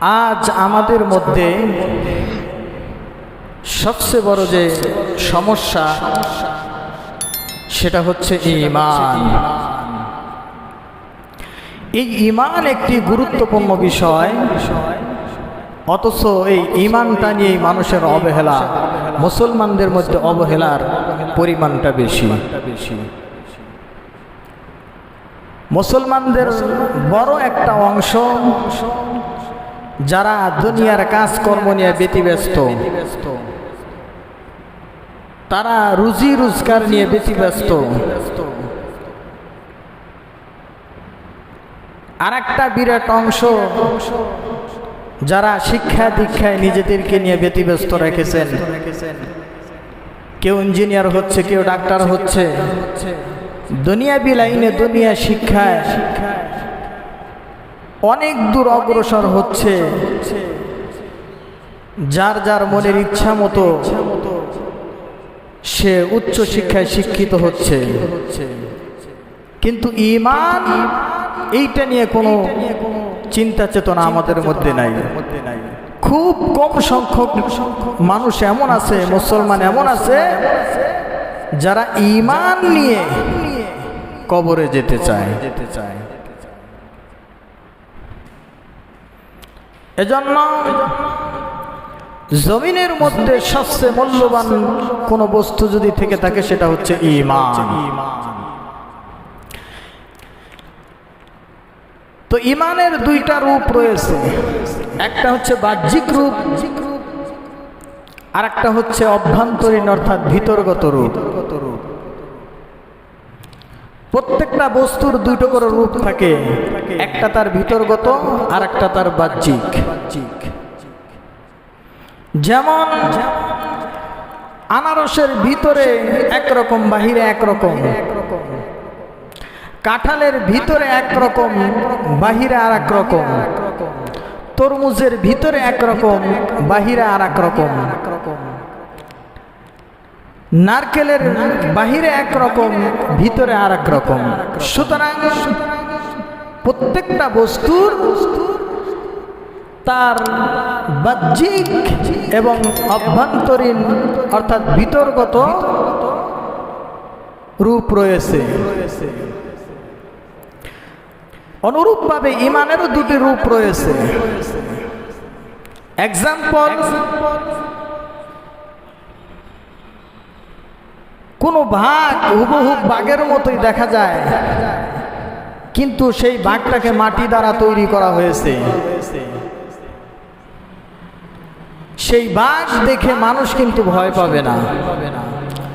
আজ আমাদের মধ্যে সবচেয়ে বড় যে সমস্যা, সেটা হচ্ছে ইমান। এই ইমান একটি গুরুত্বপূর্ণ বিষয়, অথচ এই ইমানটা নিয়ে মানুষের অবহেলা, মুসলমানদের মধ্যে অবহেলার পরিমাণটা বেশি। মুসলমানদের বড় একটা অংশ যারা দুনিয়ার কাজকর্ম নিয়ে ব্যতিব্যস্ত, তারা রুজি রোজগার নিয়ে ব্যতিব্যস্ত। আর একটা বিরাট অংশ যারা শিক্ষা দীক্ষায় নিজেদেরকে নিয়ে ব্যতিব্যস্ত রেখেছেন। কেউ ইঞ্জিনিয়ার হচ্ছে, কেউ ডাক্তার হচ্ছে। দুনিয়াবি লাইনে দুনিয়া শিক্ষায় শিক্ষায় অনেক দূর অগ্রসর হচ্ছে। যার যার মনের ইচ্ছা মতো সে উচ্চ শিক্ষায় শিক্ষিত হচ্ছে। কিন্তু ইমান, এইটা নিয়ে কোনো চিন্তা চেতনা আমাদের মধ্যে নাই। খুব কম সংখ্যক মানুষ এমন আছে, মুসলমান এমন আছে, যারা ইমান নিয়ে কবরে যেতে চায়। যেতে চায় এজন্য জমিনের মধ্যে সবচেয়ে মূল্যবান কোনো বস্তু যদি থেকে থাকে, সেটা হচ্ছে ইমান। তো ইমানের দুইটা রূপ রয়েছে। একটা হচ্ছে বাহ্যিক রূপ আর একটা হচ্ছে অভ্যন্তরীণ অর্থাৎ ভিতরগত রূপ। প্রত্যেকটা বস্তুর দুটো করে রূপ থাকে। একটা তার ভিতরগত আর একটা তার বাহ্যিক। যেমন আনারসের ভিতরে একরকম, বাহিরে একরকম। কাঁঠালের ভিতরে একরকম, বাহিরে আর এক রকম তরমুজের ভিতরে একরকম, বাহিরে আর এক রকম নারকেলের বাহিরে একরকম, ভিতরে আর এক রকম সুতরাং প্রত্যেকটা বস্তুর তার বাহ্যিক এবং অভ্যন্তরীণ, অর্থাৎ ভিতরগত রূপ রয়েছে। অনুরূপভাবে ইমানেরও দুটি রূপ রয়েছে। এক্সাম্পল কোনো ভাগ হুবহু বাঘের মতোই দেখা যায়। কিন্তু সেই বাঘটাকে মাটি দ্বারা তৈরি করা হয়েছে। সেই বাঘ দেখে মানুষ কিন্তু ভয় পাবে না।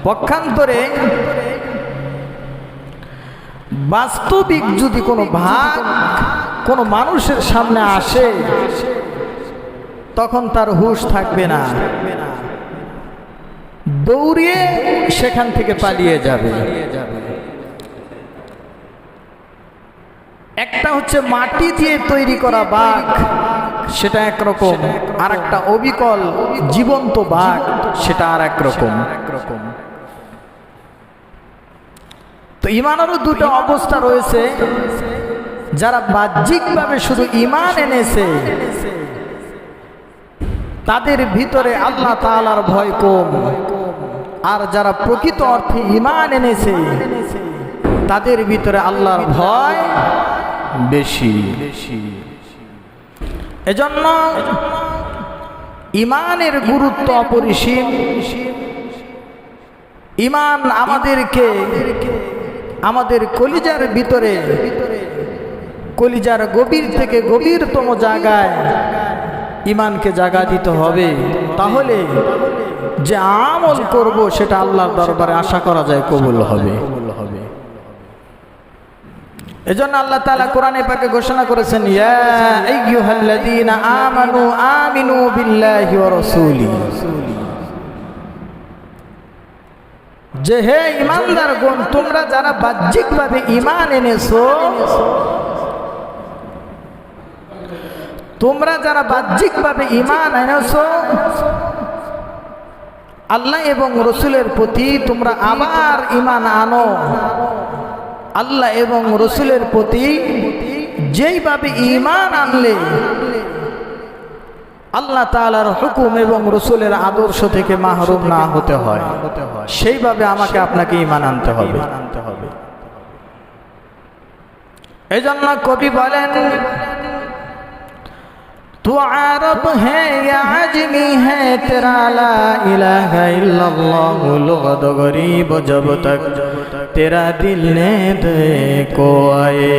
পক্ষান্তরে বাস্তবিক যদি কোনো ভাগ কোনো মানুষের সামনে আসে, তখন তার হুশ থাকবে না। দৌড়িয়ে সেখান থেকে পালিয়ে যাবে। একটা হচ্ছে মাটি দিয়ে তৈরি করা বাঘ, সেটা একরকম। আর একটা অবিকল, জীবন্ত বাঘ, সেটা আর একরকম তো ইমানেরও দুটো অবস্থা রয়েছে। যারা বাহ্যিকভাবে শুধু ইমান এনেছে, তাদের ভিতরে আল্লাহ তালার ভয় কম। আর যারা প্রকৃত অর্থে ইমান এনেছে, তাদের ভিতরে আল্লাহর ভয় বেশি। বেশি এজন্য ইমানের গুরুত্ব অপরিসীম। ইমান আমাদেরকে, আমাদের কলিজার ভিতরে, কলিজার গভীর থেকে গভীরতম জায়গায় ইমানকে জাগা দিতে হবে। তাহলে যে আমল করব সেটা আল্লাহর দরবারে আশা করা যায় কবুল হবে। এজন্য আল্লাহ তাআলা কোরআনে পাকে ঘোষণা করেছেন, ইয়া আইয়ুহাল্লাযীনা আমানু আমিনু বিল্লাহি ওয়া রাসূলিহি যে হে ইমানদার গণ, তোমরা যারা বাহ্যিকভাবে ইমান এনেছো, তোমরা যারা বাহ্যিকভাবে ইমান এনেছো আল্লাহ এবং রসুলের প্রতি তোমরা আবার ইমান আনো। আল্লাহ এবং রসুলের প্রতি যেইভাবে ইমান আনলে আল্লাহ তালার হুকুম এবং রসুলের আদর্শ থেকে মাহরুম না হতে হয়। সেইভাবে আমাকে আপনাকে ইমান আনতে হবে। আনতে হবে। এই تو عرب ہے یا عجمی ہے تیرا لا الہ الا اللہ لغت غریب جب تک تیرا دل نے دے کو آئے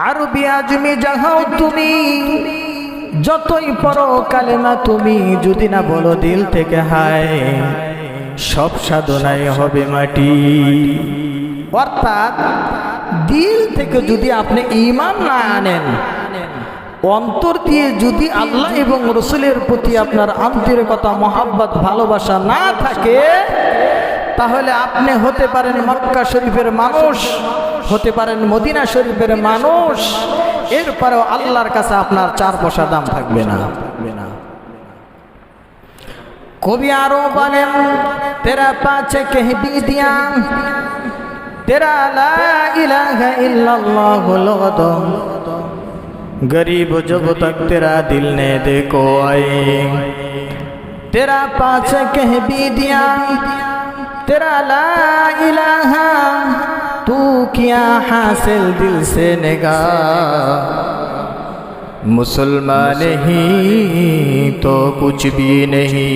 আরবি আজমি যাহাও তুমি যতই পরো কালেমা তুমি যদি না বলো দিল থেকে হায় সব সাধনায় হবে মাটি অর্থাৎ দিল থেকে যদি আপনি ইমান না আনেন, অন্তর দিয়ে যদি আল্লাহ এবং রসুলের প্রতি আপনার আন্তরিকতা, মহাব্বত, ভালোবাসা না থাকে, তাহলে আপনি হতে পারেন মক্কা শরীফের মানুষ, হতে পারেন মদিনা শরীফের মানুষ। এরপরেও আল্লাহর কাছে আপনার চার পয়সা দাম থাকবে না। কবি আরও বলেন, তেরা পাছে কেহবি দিয়া तेरा ला इलाहा इल्लल्लाह लुगत गरीब जब तक तेरा दिल ने देखो आए। तेरा पास कह भी दिया, तेरा ला इलाहा, तू किया हासिल दिल से निगाह। मुसलमान ही तो कुछ भी नहीं।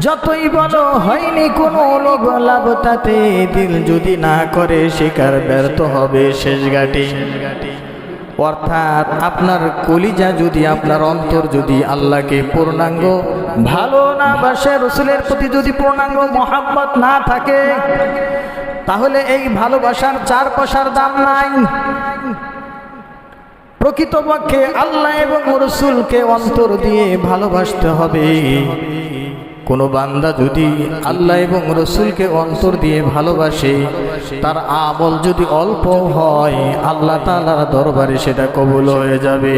যতই বলো, হয়নি কোনো লোক লাভ তাতে। দিল যদি না করে, শিকার ব্যর্থ হবে শেষ ঘাটে। অর্থাৎ আপনার কলিজা যদি, আপনার অন্তর যদি আল্লাহকে পূর্ণাঙ্গ, ভালো না বাসে রসুলের প্রতি যদি পূর্ণাঙ্গ মহাব্বত না থাকে, তাহলে এই ভালোবাসার চার পয়সার দাম নাই। প্রকৃতপক্ষে আল্লাহ এবং রসুলকে অন্তর দিয়ে ভালোবাসতে হবে। কোনো বান্দা যদি আল্লাহ এবং রসুলকে অন্তর দিয়ে ভালোবাসে, তার আমল যদি অল্প হয়, আল্লাহ তালার দরবারে সেটা কবুল হয়ে যাবে।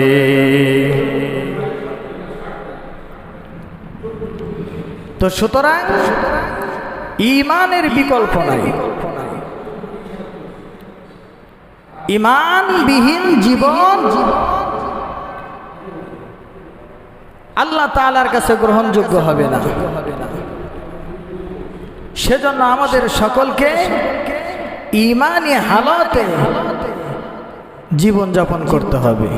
তো সুতরাং, ইমানের বিকল্প নাই। ইমানবিহীন জীবন। আল্লাহ তালার কাছে গ্রহণযোগ্য হবে না। সেজন্য আমাদের সকলকে ইমানি হালতে জীবন যাপন করতে হবে।